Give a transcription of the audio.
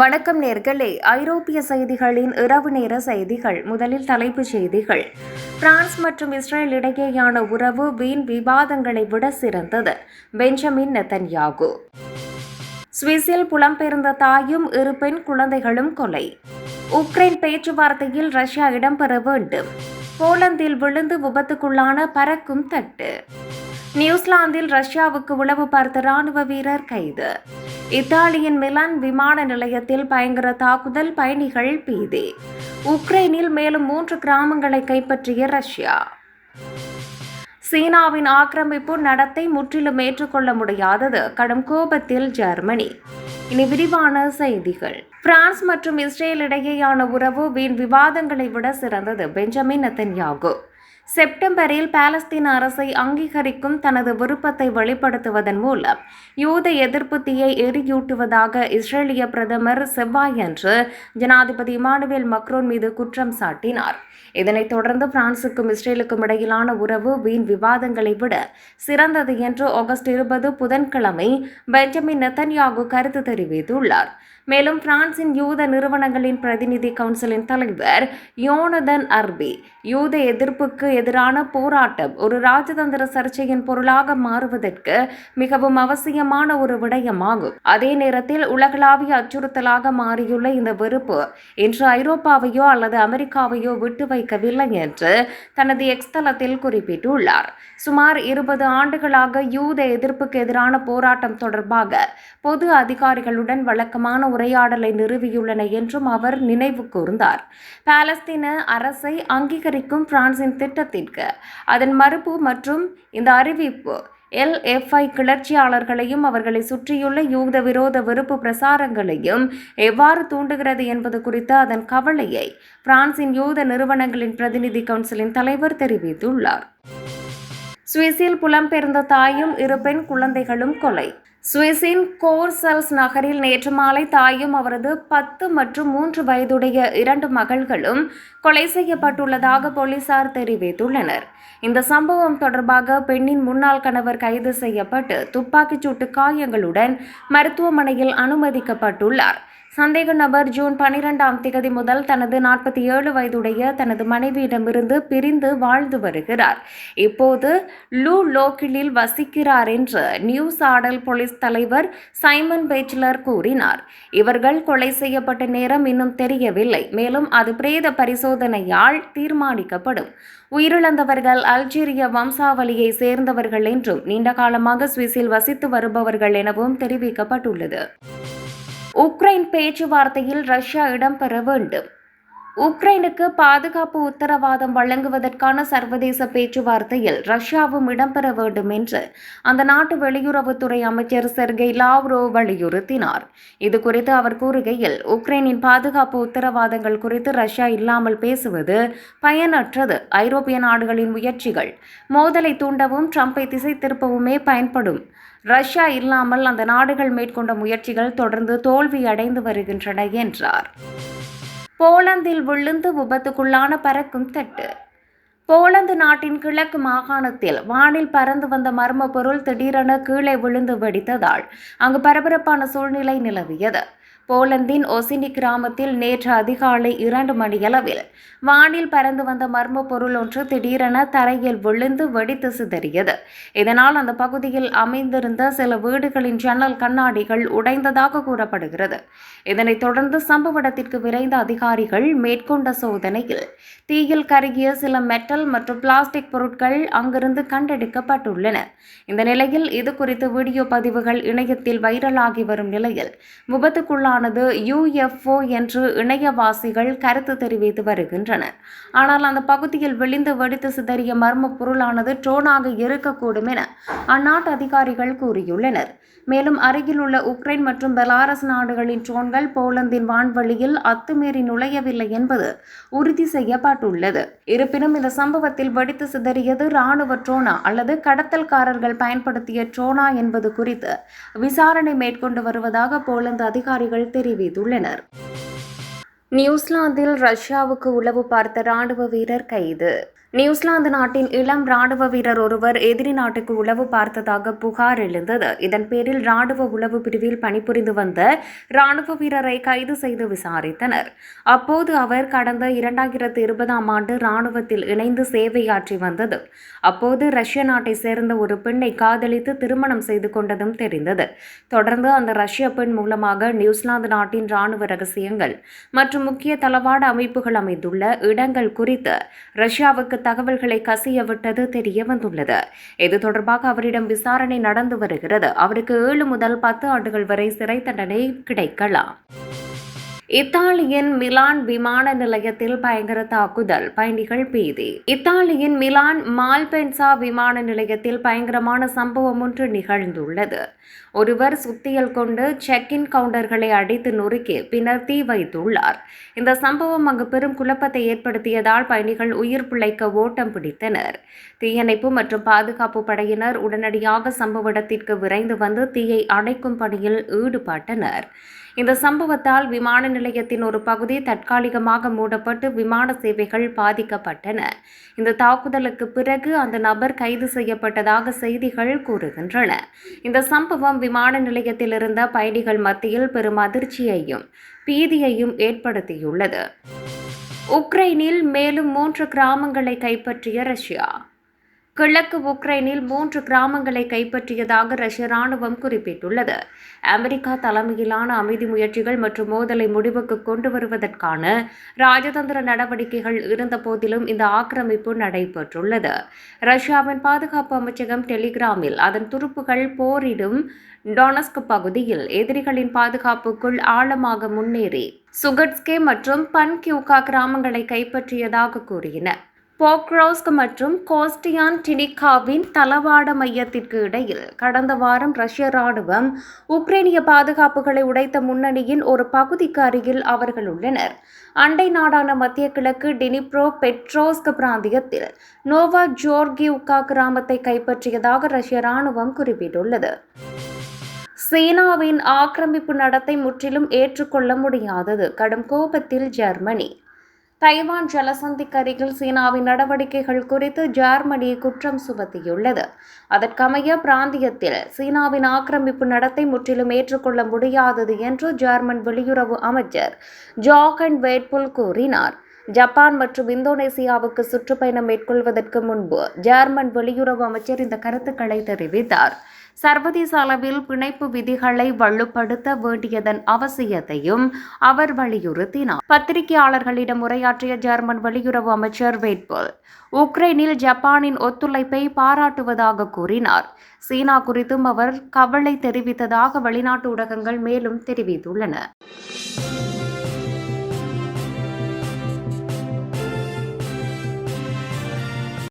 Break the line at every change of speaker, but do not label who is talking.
வணக்கம் நேர்களே. ஐரோப்பிய செய்திகளின் இரவு நேர செய்திகள் முதலில் தலைப்புச் செய்திகள். பிரான்ஸ் மற்றும் இஸ்ரேல் இடையேயான உறவு வீண் விவாதங்களை விட சிறந்தது. Benjamin Netanyahu. சுவிஸில் புலம்பெயர்ந்த தாயும் இரு பெண் குழந்தைகளும் கொலை. உக்ரைன் பேச்சுவார்த்தையில் ரஷ்யா இடம்பெற வேண்டும். போலந்தில் விழுந்து விபத்துக்குள்ளான பறக்கும் தட்டு. நியூசிலாந்தில் ரஷ்யாவுக்கு உளவு பார்த்த ராணுவ வீரர் கைது. இத்தாலியின் மிலான் விமான நிலையத்தில் பயங்கர தாக்குதல் பயணிகள் பீதி. உக்ரைனில் மேலும் மூன்று கிராமங்களை கைப்பற்றிய ரஷ்யா. சீனாவின் ஆக்கிரமிப்பு நடத்தை முற்றிலும் ஏற்றுக்கொள்ள முடியாதது கடும் கோபத்தில் ஜெர்மனி. இனி விரிவான செய்திகள். பிரான்ஸ் மற்றும் இஸ்ரேல் இடையேயான உறவு வீண் விவாதங்களை விட சிறந்தது பெஞ்சமின் நெத்தன்யாகு. செப்டம்பரில் பாலஸ்தீன அரசை அங்கீகரிக்கும் தனது விருப்பத்தை வெளிப்படுத்துவதன் மூலம் யூத எதிர்ப்பு தீயை எரியூட்டுவதாக இஸ்ரேலிய பிரதமர் செவ்வாயன்று ஜனாதிபதி இமானுவேல் மக்ரோன் மீது குற்றம் சாட்டினார். இதனைத் தொடர்ந்து பிரான்சுக்கும் இஸ்ரேலுக்கும் இடையிலான உறவு வீண் விவாதங்களை விட சிறந்தது என்று ஆகஸ்ட் இருபது புதன்கிழமை பெஞ்சமின் நெத்தன்யாகு கருத்து தெரிவித்துள்ளார். மேலும் பிரான்சின் யூத நிறுவனங்களின் பிரதிநிதி கவுன்சிலின் தலைவர் யோனதன் அர்பி யூத எதிர்ப்புக்கு எதிரான போராட்டம் ஒரு ராஜதந்திர சர்ச்சையின் பொருளாக மாறுவதற்கு மிகவும் அவசியமான ஒரு விடயமாகும். அதே நேரத்தில் உலகளாவிய அச்சுறுத்தலாக மாறியுள்ள இந்த வெறுப்பு இன்று ஐரோப்பாவையோ அல்லது அமெரிக்காவையோ விட்டு வைக்கவில்லை என்று தனது எக்ஸ் தளத்தில் குறிப்பிட்டுள்ளார். சுமார் இருபது ஆண்டுகளாக யூத எதிர்ப்புக்கு எதிரான போராட்டம் தொடர்பாக பொது அதிகாரிகளுடன் வழக்கமான உரையாடலை நிறுவியுள்ளன என்றும் அவர் நினைவு கூர்ந்தார். பாலஸ்தீன அரசை அங்கீகரிக்கும் பிரான்சின் திட்டத்திற்கு அதன் மறுப்பு மற்றும் இந்த அறிவிப்பு எல்எஃப்ஐ கிளர்ச்சியாளர்களையும் அவர்களை சுற்றியுள்ள யூத விரோத வெறுப்பு பிரசாரங்களையும் எவ்வாறு தூண்டுகிறது என்பது குறித்த அதன் கவலையை பிரான்சின் யூத நிறுவனங்களின் பிரதிநிதி கவுன்சிலின் தலைவர் தெரிவித்துள்ளார். சுவிஸில் புலம்பெயர்ந்த தாயும் இரு பெண் குழந்தைகளும் கொலை. சுவிஸின் கோர்சல்ஸ் நகரில் நேற்று மாலை தாயும் அவரது பத்து மற்றும் மூன்று வயதுடைய இரண்டு மகள்களும் கொலை செய்யப்பட்டுள்ளதாக போலீசார் தெரிவித்துள்ளனர். இந்த சம்பவம் தொடர்பாக பெண்ணின் முன்னாள் கணவர் கைது செய்யப்பட்டு துப்பாக்கிச்சூட்டு காயங்களுடன் மருத்துவமனையில் அனுமதிக்கப்பட்டுள்ளார். சந்தேக நபர் ஜூன் பனிரெண்டாம் திகதி முதல் தனது நாற்பத்தி ஏழு வயதுடைய தனது மனைவியிடமிருந்து பிரிந்து வாழ்ந்து வருகிறார். இப்போது லூ லோக்கிலில் வசிக்கிறார் என்று நியூஸ் ஆடல் போலீஸ் தலைவர் சைமன் பேச்லர் கூறினார். இவர்கள் கொலை செய்யப்பட்ட நேரம் இன்னும் தெரியவில்லை மேலும் அது பிரேத பரிசோதனையால் தீர்மானிக்கப்படும். உயிரிழந்தவர்கள் அல்ஜீரிய வம்சாவளியை சேர்ந்தவர்கள் என்றும் நீண்ட காலமாக சுவிஸில் வசித்து வருபவர்கள் எனவும் தெரிவிக்கப்பட்டுள்ளது. உக்ரைன் பேச்சுவார்த்தையில் ரஷ்யா இடம்பெற வேண்டும். உக்ரைனுக்கு பாதுகாப்பு உத்தரவாதம் வழங்குவதற்கான சர்வதேச பேச்சுவார்த்தையில் ரஷ்யாவும் இடம்பெற வேண்டும் என்று அந்த நாட்டு வெளியுறவுத்துறை அமைச்சர் செர்கை லாவ்ரோ வலியுறுத்தினார். இது குறித்து அவர் கூறுகையில் உக்ரைனின் பாதுகாப்பு உத்தரவாதங்கள் குறித்து ரஷ்யா இல்லாமல் பேசுவது பயனற்றது. ஐரோப்பிய நாடுகளின் முயற்சிகள் மோதலை தூண்டவும் ட்ரம்பை திசை திருப்பவுமே பயன்படும். ரஷ்யா இல்லாமல் அந்த நாடுகள் மேற்கொண்ட முயற்சிகள் தொடர்ந்து தோல்வி அடைந்து வருகின்றன என்றார். போலந்தில் விழுந்து விபத்துக்குள்ளான பறக்கும் தட்டு. போலந்து நாட்டின் கிழக்கு மாகாணத்தில் வானில் பறந்து வந்த மர்ம பொருள் திடீரென கீழே விழுந்து வெடித்ததால் அங்கு பரபரப்பான சூழ்நிலை நிலவியது. போலந்தின் ஒசினி கிராமத்தில் நேற்று அதிகாலை இரண்டு மணியளவில் வானில் பறந்து வந்த மர்ம பொருள் ஒன்று திடீரென தரையில் விழுந்து வெடித்து சிதறியது. இதனால் அந்த பகுதியில் அமைந்திருந்த சில வீடுகளின் ஜன்னல் கண்ணாடிகள் உடைந்ததாக கூறப்படுகிறது. இதனைத் தொடர்ந்து சம்பவ இடத்திற்கு விரைந்த அதிகாரிகள் மேற்கொண்ட சோதனையில் தீயில் கருகிய சில மெட்டல் மற்றும் பிளாஸ்டிக் பொருட்கள் அங்கிருந்து கண்டெடுக்கப்பட்டுள்ளன. இந்த நிலையில் இது குறித்து வீடியோ பதிவுகள் இணையத்தில் வைரலாகி வரும் நிலையில் விபத்துக்குள்ளான ஆனது யுஎஃப்ஓ என்று இணையவாசிகள் கருத்து தெரிவித்து வருகின்றனர் ஆனால் அந்த பகுதியில் விழுந்து வெடித்து சிதறிய மர்ம பொருளானது ட்ரோனாக இருக்கக்கூடும் என அந்நாட்டு அதிகாரிகள் கூறியுள்ளனர். மேலும் அருகில் உள்ள உக்ரைன் மற்றும் பெலாரஸ் நாடுகளின் ட்ரோன்கள் போலந்தின் வான்வழியில் அத்துமீறி நுழையவில்லை என்பது உறுதி செய்யப்பட்டுள்ளது. இருப்பினும் இந்த சம்பவத்தில் வெடித்து சிதறியது ராணுவ ட்ரோனா அல்லது கடத்தல்காரர்கள் பயன்படுத்திய ட்ரோனா என்பது குறித்து விசாரணை மேற்கொண்டு வருவதாக போலந்து அதிகாரிகள் தெரிவித்துள்ளனர். நியூசிலாந்தில் ரஷ்யாவுக்கு உளவு பார்த்த ராணுவ வீரர் கைது. நியூசிலாந்து நாட்டின் இளம் ராணுவ வீரர் ஒருவர் எதிரி நாட்டுக்கு உளவு பார்த்ததாக புகார் எழுந்தது. இதன் பேரில் ராணுவ உளவு பிரிவில் பணிபுரிந்து வந்த ராணுவ வீரரை கைது செய்து விசாரித்தனர். அப்போது அவர் கடந்த இரண்டாயிரத்து இருபதாம் ஆண்டு ராணுவத்தில் இணைந்து சேவையாற்றி வந்தது. அப்போது ரஷ்ய நாட்டை சேர்ந்த ஒரு பெண்ணை காதலித்து திருமணம் செய்து கொண்டதும் தெரிந்தது. தொடர்ந்து அந்த ரஷ்ய பெண் மூலமாக நியூசிலாந்து நாட்டின் ராணுவ ரகசியங்கள் மற்றும் முக்கிய தளவாட அமைப்புகள் அமைந்துள்ள இடங்கள் குறித்து ரஷ்யாவுக்கு தகவல்களை கசிய விட்டது தெரிய வந்துள்ளது. இது தொடர்பாக அவரிடம் விசாரணை நடந்து வருகிறது. அவருக்கு ஏழு முதல் பத்து ஆண்டுகள் வரை சிறை தண்டனை கிடைக்கலாம். இத்தாலியின் மிலான் விமான நிலையத்தில் பயங்கர தாக்குதல் பயணிகள் பீதி. இத்தாலியின் மிலான் மால்பென்சா விமான நிலையத்தில் பயங்கரமான சம்பவம் ஒன்று நிகழ்ந்துள்ளது. ஒருவர் சுத்தியல் கொண்டு செக் இன் கவுண்டர்களை அடித்து நொறுக்கி பின்னர் தீ வைத்துள்ளார். இந்த சம்பவம் அங்கு பெரும் குழப்பத்தை ஏற்படுத்தியதால் பயணிகள் உயிர் பிழைக்க ஓட்டம் பிடித்தனர். தீயணைப்பு மற்றும் பாதுகாப்பு படையினர் உடனடியாக சம்பவ இடத்திற்கு விரைந்து வந்து தீயை அணைக்கும் பணியில் ஈடுபட்டனர். இந்த சம்பவத்தால் விமான நிலையத்தின் ஒரு பகுதி தற்காலிகமாக மூடப்பட்டு விமான சேவைகள் பாதிக்கப்பட்டன. இந்த தாக்குதலுக்கு பிறகு அந்த நபர் கைது செய்யப்பட்டதாக செய்திகள் கூறுகின்றன. இந்த சம்பவம் விமான நிலையத்தில் இருந்த பயணிகள் மத்தியில் பெரும் அதிர்ச்சியையும் பீதியையும் ஏற்படுத்தியுள்ளது. உக்ரைனில் மேலும் மூன்று கிராமங்களை கைப்பற்றிய ரஷ்யா. கிழக்கு உக்ரைனில் மூன்று கிராமங்களை கைப்பற்றியதாக ரஷ்ய ராணுவம் குறிப்பிட்டுள்ளது. அமெரிக்கா தலைமையிலான அமைதி முயற்சிகள் மற்றும் மோதலை முடிவுக்கு கொண்டு வருவதற்கான ராஜதந்திர நடவடிக்கைகள் இருந்தபோதிலும் இந்த ஆக்கிரமிப்பு நடைபெற்றுள்ளது. ரஷ்யாவின் பாதுகாப்பு அமைச்சகம் டெலிகிராமில் அதன் துருப்புகள் போரிடும் டொனஸ்க் பகுதியில் எதிரிகளின் பாதுகாப்புக்குள் ஆழமாக முன்னேறி சுகட்ஸ்கே மற்றும் பன்கியூகா கிராமங்களை கைப்பற்றியதாக கூறின. போக்ரோஸ்க் மற்றும் கோஸ்டியான் டினிகாவின் தளவாட மையத்திற்கு இடையில் கடந்த வாரம் ரஷ்ய ராணுவம் உக்ரைனிய பாதுகாப்புகளை உடைத்த முன்னணியின் ஒரு பகுதிக்கு அருகில் அவர்கள் உள்ளனர். அண்டை நாடான மத்திய கிழக்கு டினிப்ரோ பெட்ரோஸ்க் பிராந்தியத்தில் நோவா ஜோர்கியுகா கிராமத்தை கைப்பற்றியதாக ரஷ்ய ராணுவம் குறிப்பிட்டுள்ளது. சீனாவின் ஆக்கிரமிப்பு நடத்தை முற்றிலும் ஏற்றுக்கொள்ள முடியாதது. கடும் கோபத்தில் ஜெர்மனி தைவான் ஜலசந்திக்கு அருகில் சீனாவின் நடவடிக்கைகள் குறித்து ஜெர்மனி குற்றம் சுமத்தியுள்ளது. அதற்கமைய பிராந்தியத்தில் சீனாவின் ஆக்கிரமிப்பு நடத்தை முற்றிலும் ஏற்றுக்கொள்ள முடியாதது என்று ஜெர்மன் வெளியுறவு அமைச்சர் ஜாகன் வேட்புல் கூறினார். ஜப்பான் மற்றும் இந்தோனேசியாவுக்கு சுற்றுப்பயணம் மேற்கொள்வதற்கு முன்பு ஜெர்மன் வெளியுறவு அமைச்சர் இந்த கருத்துக்களை தெரிவித்தார். சர்வதேச அளவில் பிணைப்பு விதிகளை வலுப்படுத்த வேண்டியதன் அவசியத்தையும் அவர் வலியுறுத்தினார். பத்திரிகையாளர்களிடம் உரையாற்றிய ஜெர்மன் வெளியுறவு அமைச்சர் வேட்புல் உக்ரைனில் ஜப்பானின் ஒத்துழைப்பை பாராட்டுவதாக கூறினார். சீனா குறித்தும் அவர் கவலை தெரிவித்ததாக வெளிநாட்டு ஊடகங்கள் மேலும் தெரிவித்துள்ளன.